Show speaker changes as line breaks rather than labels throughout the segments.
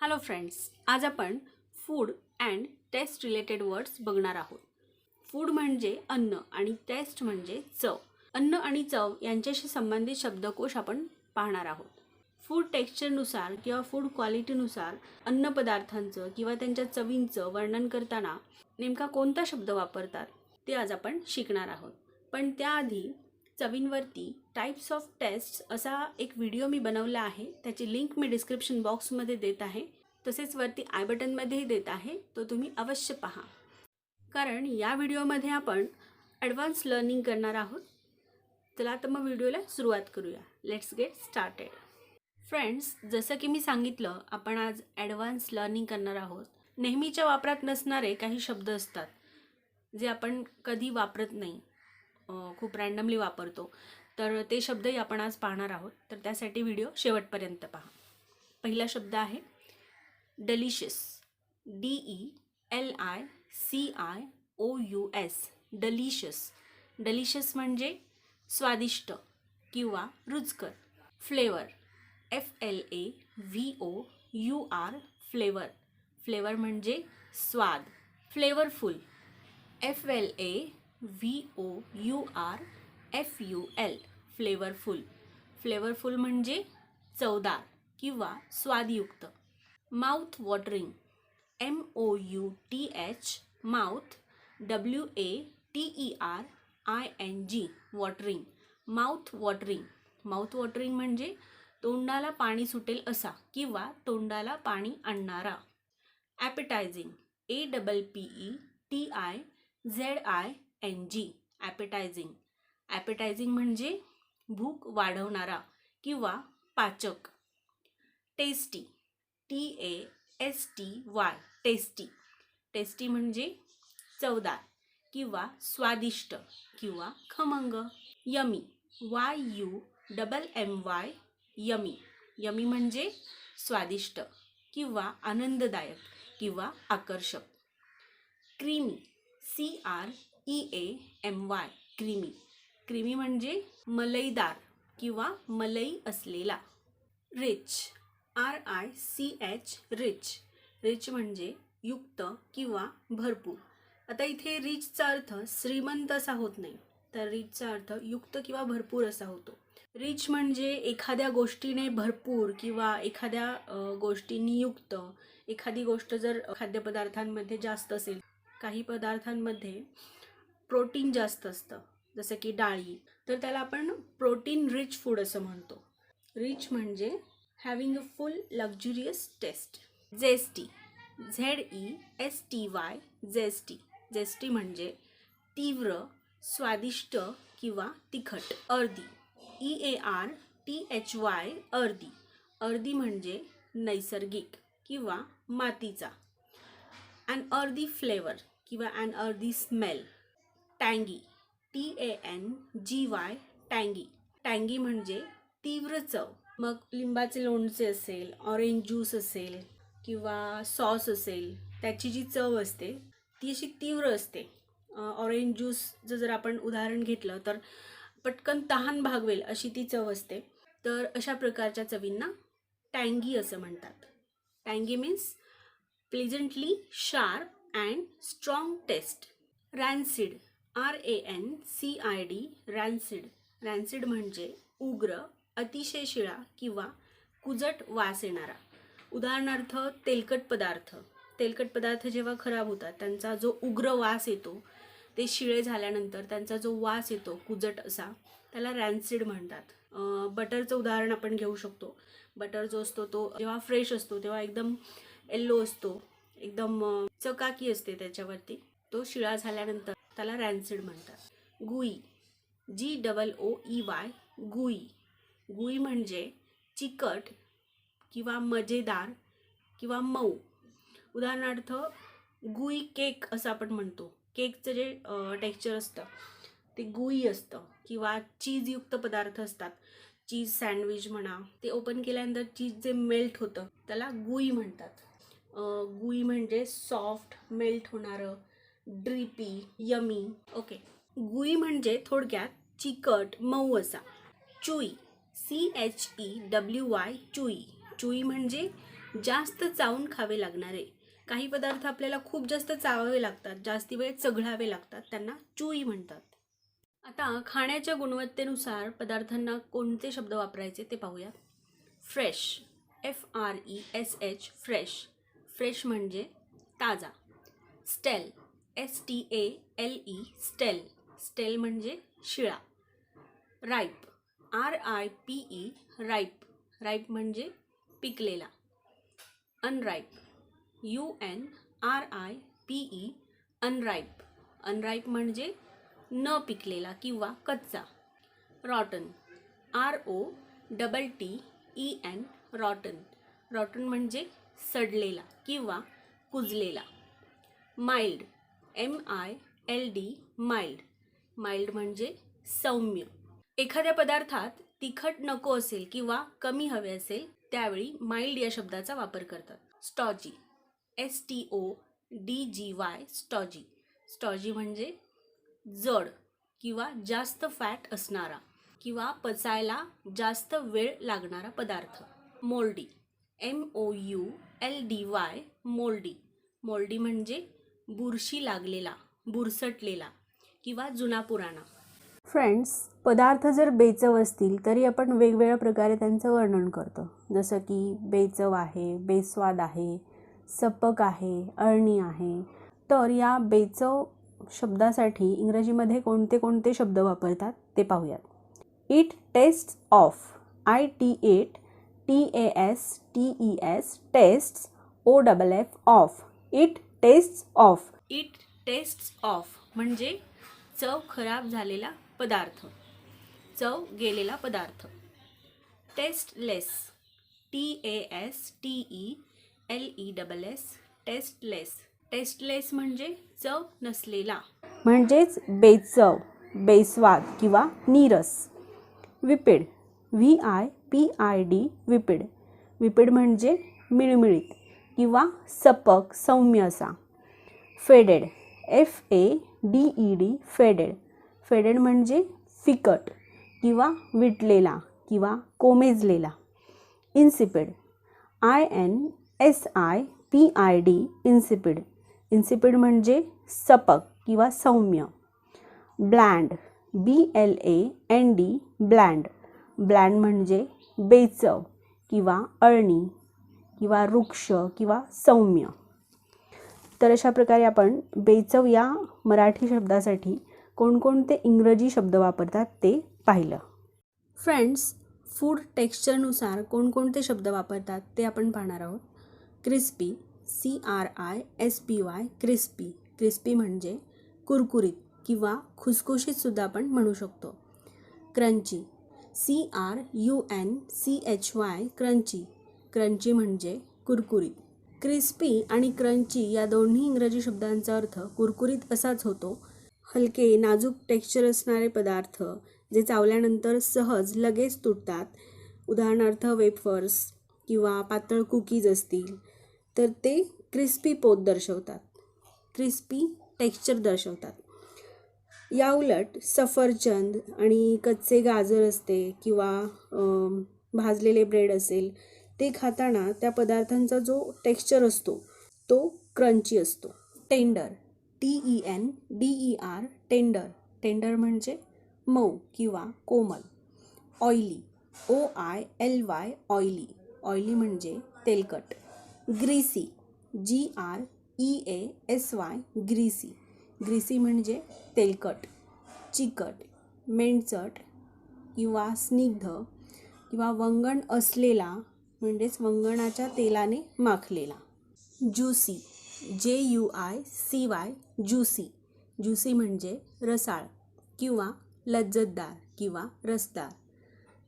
Hello friends आज आपण food and taste related words बघणार आहोत. फूड म्हणजे अन्न आणि टेस्ट म्हणजे चव. अन्न आणि चव यांच्याशी संबंधित शब्दकोश आपण पाहणार आहोत. फूड टेक्स्चरनुसार किंवा फूड क्वालिटीनुसार अन्नपदार्थांचं किंवा त्यांच्या चवींचं वर्णन करताना नेमका कोणता शब्द वापरतात ते आज आपण शिकणार आहोत. पण त्याआधी चवींवरती टाईप्स ऑफ टेस्ट असा एक व्हिडिओ मी बनवला आहे. त्याची लिंक मी डिस्क्रिप्शन बॉक्समध्ये देत आहे. तसेच वरती आय बटनमध्येही देत आहे. तो तुम्ही अवश्य पहा. कारण या व्हिडिओमध्ये आपण ॲडव्हान्स लर्निंग करणार आहोत. चला तर मग व्हिडिओला सुरुवात करूया. लेट्स गेट स्टार्टेड फ्रेंड्स जसं की मी सांगितलं आपण आज ॲडव्हान्स लर्निंग करणार आहोत. नेहमीच्या वापरात नसणारे काही शब्द असतात जे आपण कधी वापरत नाही. खूप रँडमली वापरतो. तर ते शब्दही आपण आज पाहणार आहोत. तर त्यासाठी व्हिडिओ शेवटपर्यंत पहा. पहिला शब्द आहे delicious D E L I C I O U S delicious delicious म्हणजे स्वादिष्ट किंवा रुचकर. Flavour F L A V O U R flavour flavour म्हणजे स्वाद. Flavourful F L A V O U R F U L flavourful flavourful म्हणजे चवदार किंवा स्वादयुक्त. Mouth watering M O U T H mouth W A T E R I N G watering mouth watering mouth watering म्हणजे तोंडाला पाणी सुटेल असा किंवा तोंडाला पाणी आणणारा. Appetizing A double P E T I Z I N G appetizing appetizing म्हणजे भूक वाढवणारा किंवा पाचक. Tasty T A S T Y tasty tasty म्हणजे चवदार किंवा स्वादिष्ट किंवा खमंग. Yummy Y U double M Y yummy yummy म्हणजे स्वादिष्ट किंवा आनंददायक किंवा आकर्षक. Creamy C R E A M Y creamy. Creamy म्हणजे मलईदार किंवा मलई असलेला. Rich R I C H rich rich म्हणजे युक्त किंवा भरपूर. आता इथे रिचचा अर्थ श्रीमंत असा होत नाही. तर रिचचा अर्थ युक्त किंवा भरपूर असा होतो. रिच म्हणजे एखाद्या गोष्टीने भरपूर किंवा एखाद्या अ, गोष्टींनी युक्त एखादी गोष्ट जर खाद्यपदार्थांमध्ये जास्त असेल काही पदार्थांमध्ये प्रोटीन जास्त असतं जसं की डाळी तर त्याला आपण प्रोटीन रिच फूड असं म्हणतो. रिच म्हणजे having a full luxurious taste zesty Z E S T Y zesty zesty म्हणजे तीव्र स्वादिष्ट किंवा तिखट earthy E A R T H Y earthy earthy म्हणजे नैसर्गिक किंवा मातीचा. अँड अर्धी फ्लेवर किंवा अँड अर्धी smell टँगी. T A N G Y टँगी. टँगी म्हणजे तीव्र चव. मग लिंबाचे लोणचे असेल ऑरेंज ज्यूस असेल किंवा सॉस असेल त्याची जी चव असते ती अशी तीव्र असते. ऑरेंज ज्यूसचं जर आपण उदाहरण घेतलं तर पटकन तहान भागवेल अशी ती चव असते. तर अशा प्रकारच्या चवींना टँगी असं म्हणतात. टँगी means pleasantly sharp and strong taste rancid R A N C I D rancid rancid म्हणजे उग्र अतिशय शिळा किंवा कुजट वास येणारा. उदाहरणार्थ तेलकट पदार्थ. तेलकट पदार्थ जेव्हा खराब होतात त्यांचा जो उग्र वास येतो ते शिळे झाल्यानंतर त्यांचा जो वास येतो कुजट असा त्याला रॅन्सिड म्हणतात. बटरचं उदाहरण आपण घेऊ शकतो. बटर जो असतो तो जेव्हा फ्रेश असतो तेव्हा एकदम येल्लो असतो. एकदम चकाकी असते त्याच्यावरती. तो शिळा झाल्यानंतर त्याला रॅन्सिड म्हणतात. Gooey G double O E Y gooey. Gooey म्हणजे चिकट किंवा मजेदार किंवा मऊ. उदाहरणार्थ गुई केक असं आपण म्हणतो. केकचं जे टेक्स्चर असतं ते गुई असतं किंवा चीजयुक्त पदार्थ असतात. चीज सँडविच म्हणा ते ओपन केल्यानंतर चीज जे मेल्ट होतं त्याला गुई म्हणतात. गुई म्हणजे सॉफ्ट मेल्ट होणारं ड्रिपी यमी. ओके. गुई म्हणजे थोडक्यात चिकट मऊ असा chewy C H E W Y chewy. Chewy म्हणजे जास्त चावून खावे लागणारे. काही पदार्थ आपल्याला खूप जास्त चावावे लागतात जास्ती वेळ चघळावे लागतात त्यांना चुई म्हणतात. आता खाण्याच्या गुणवत्तेनुसार पदार्थांना कोणते शब्द वापरायचे ते पाहूया fresh F R E S H fresh. Fresh म्हणजे ताजा. Stale S T A L E stale stale म्हणजे शिळा. Ripe R I P E ripe ripe म्हणजे पिकलेला. Unripe U N R I P E unripe unripe म्हणजे न पिकलेला किंवा कच्चा. Rotten R O double T E N rotten rotten म्हणजे सडलेला किंवा कुजलेला. Mild M I L D mild mild म्हणजे सौम्य. एखाद्या पदार्थात तिखट नको असेल किंवा कमी हवे असेल त्यावेळी माइल्ड या शब्दाचा वापर करतात. Stodgy S T O D G Y stodgy stodgy म्हणजे जड किंवा जास्त फॅट असणारा किंवा पचायला जास्त वेळ लागणारा पदार्थ. Mouldy M O U L D Y mouldy mouldy म्हणजे बुरशी लागलेला बुरसटलेला किंवा जुना पुराणा.
फ्रेंड्स पदार्थ जर बेचव असतील तरी आपण वेगवेगळ्या प्रकारे त्यांचं वर्णन करतो. जसं की बेचव आहे बेस्वाद आहे सपक आहे अळणी आहे. तर या बेचव शब्दासाठी इंग्रजीमध्ये कोणते कोणते शब्द वापरतात ते पाहूयात. It taste of I T at T A S T E S taste O double F of it taste of
it taste of म्हणजे चव खराब झालेला पदार्थ. चव गेलेला पदार्थ. Tasteless T A S T E L E double S tasteless tasteless म्हणजे चव नसलेला.
म्हणजेच बेचव बेस्वाद किंवा नीरस. Vapid. V I P I D vapid. Vapid म्हणजे मिळमिळीत. किंवा सपक सौम्य असा. Faded F A D E D faded. Faded म्हणजे फिकट किंवा विटलेला किंवा कोमेजलेला. Insipid I N S I P I D insipid. Insipid म्हणजे सपक किंवा सौम्य. Bland B L A N D bland. Bland म्हणजे बेचव किंवा अळणी. किंवा वृक्ष किंवा सौम्य. तर अशा प्रकारे आपण बेचव या मराठी शब्दासाठी कोणकोणते इंग्रजी शब्द वापरतात ते पाहिलं.
फ्रेंड्स फूड टेक्स्चरनुसार कोणकोणते शब्द वापरतात ते आपण पाहणार आहोत. Crispy C R I S P Y crispy crispy म्हणजे कुरकुरीत किंवा खुसखुशीतसुद्धा आपण म्हणू शकतो. Crunchy C R U N C H Y crunchy crunchy म्हणजे कुरकुरीत. क्रिस्पी आणि क्रंची या दोन्ही इंग्रजी शब्दांचा अर्थ कुरकुरीत असाच होतो. हलके नाजूक टेक्स्चर असणारे पदार्थ जे चावल्यानंतर सहज लगेच तुटतात. उदाहरणार्थ वेफर्स किंवा पातळ कुकीज असतील तर ते क्रिस्पी पोत दर्शवतात. क्रिस्पी टेक्स्चर दर्शवतात. या उलट सफरचंद आणि कच्चे गाजर असते किंवा भाजलेले ब्रेड असेल ते खाताना त्या पदार्थांचा जो टेक्स्चर असतो तो क्रंची असतो. Tender T E N D E R tender tender म्हणजे मऊ किंवा कोमल. Oily O I L Y oily oily म्हणजे तेलकट. Greasy G R E A S Y greasy greasy म्हणजे तेलकट. चिकट. मेंढचट किंवा स्निग्ध किंवा वंगण असलेला म्हणजेच वंगणाच्या तेलाने माखलेला. Juicy J U I C Y juicy. Juicy म्हणजे रसाळ किंवा लज्जतदार किंवा रसदार.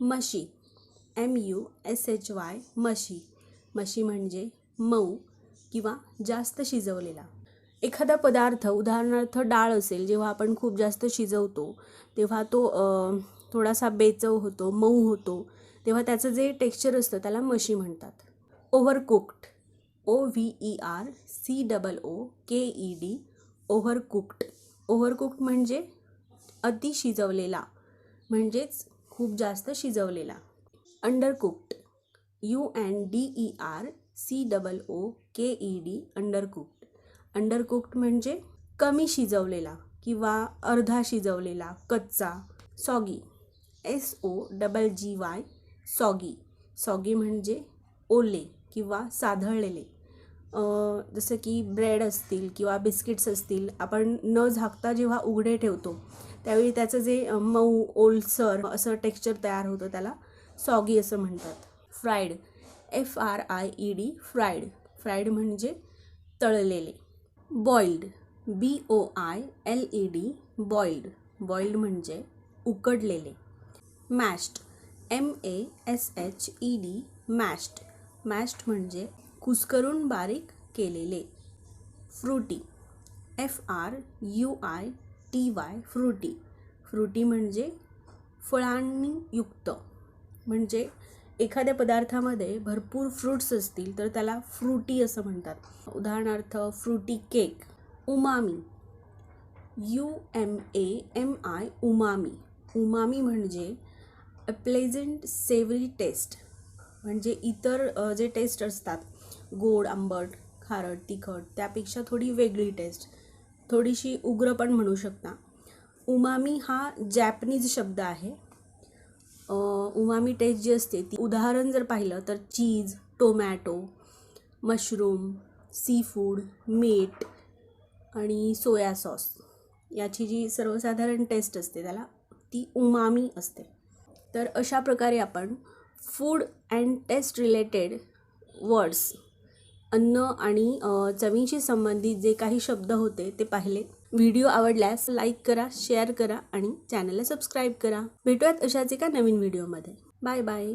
Mushy M U S H Y mushy. Mushy म्हणजे मऊ किंवा जास्त शिजवलेला. एखादा पदार्थ उदाहरणार्थ डाळ असेल जेव्हा आपण खूप जास्त शिजवतो तेव्हा तो थोडासा बेचव होतो मऊ होतो. तेव्हा त्याचं जे टेक्स्चर असतं त्याला मशी म्हणतात. Overcooked O V E R C double O K E D overcooked. Overcooked म्हणजे अति शिजवलेला म्हणजेच खूप जास्त शिजवलेला. Undercooked U N D E R
C double O K E D undercooked. Undercooked म्हणजे कमी शिजवलेला किंवा अर्धा शिजवलेला कच्चा soggy. S O double G Y soggy. Soggy म्हणजे ओले किंवा साधळलेले. जसं की ब्रेड असतील किंवा बिस्किट्स असतील आपण न झाकता जेव्हा उघडे ठेवतो त्यावेळी त्याचं जे मऊ ओलसर असं टेक्स्चर तयार होतं त्याला सॉगी असं म्हणतात. Fried. F R I E D fried. Fried म्हणजे तळलेले. Boiled. B O I L E D boiled. Boiled म्हणजे उकडलेले. Mashed. M A S H E D mashed mashed म्हणजे कुस्करून बारीक केलेले. Fruity F R U I T Y fruity fruity म्हणजे फळांनी युक्त म्हणजे एखाद्या पदार्थामध्ये भरपूर फ्रुट्स असतील तर त्याला फ्रुटी असं म्हणतात. उदाहरणार्थ fruity cake umami U M A M I umami umami म्हणजे अ प्लेझंट सेवरी टेस्ट म्हणजे इतर जे टेस्ट असतात गोड आंबट खारट तिखट त्यापेक्षा थोडी वेगळी टेस्ट थोडीशी उग्र पण म्हणू शकता. उमामी हा जॅपनीज शब्द आहे. उमामी टेस्ट जी असते ती उदाहरण जर पाहिलं तर cheese tomato mushroom sea food मीठ आणि सोया सॉस याची जी सर्वसाधारण टेस्ट असते त्याला ती उमामी असते. तर अशा प्रकारे आपण food and taste related words अन्न आणि चवींशी संबंधित जे काही शब्द होते ते पाहिले. व्हिडिओ आवडल्यास लाईक करा शेअर करा आणि चॅनलला सबस्क्राईब करा. भेटूयात अशाच एका नवीन व्हिडिओमध्ये. Bye bye.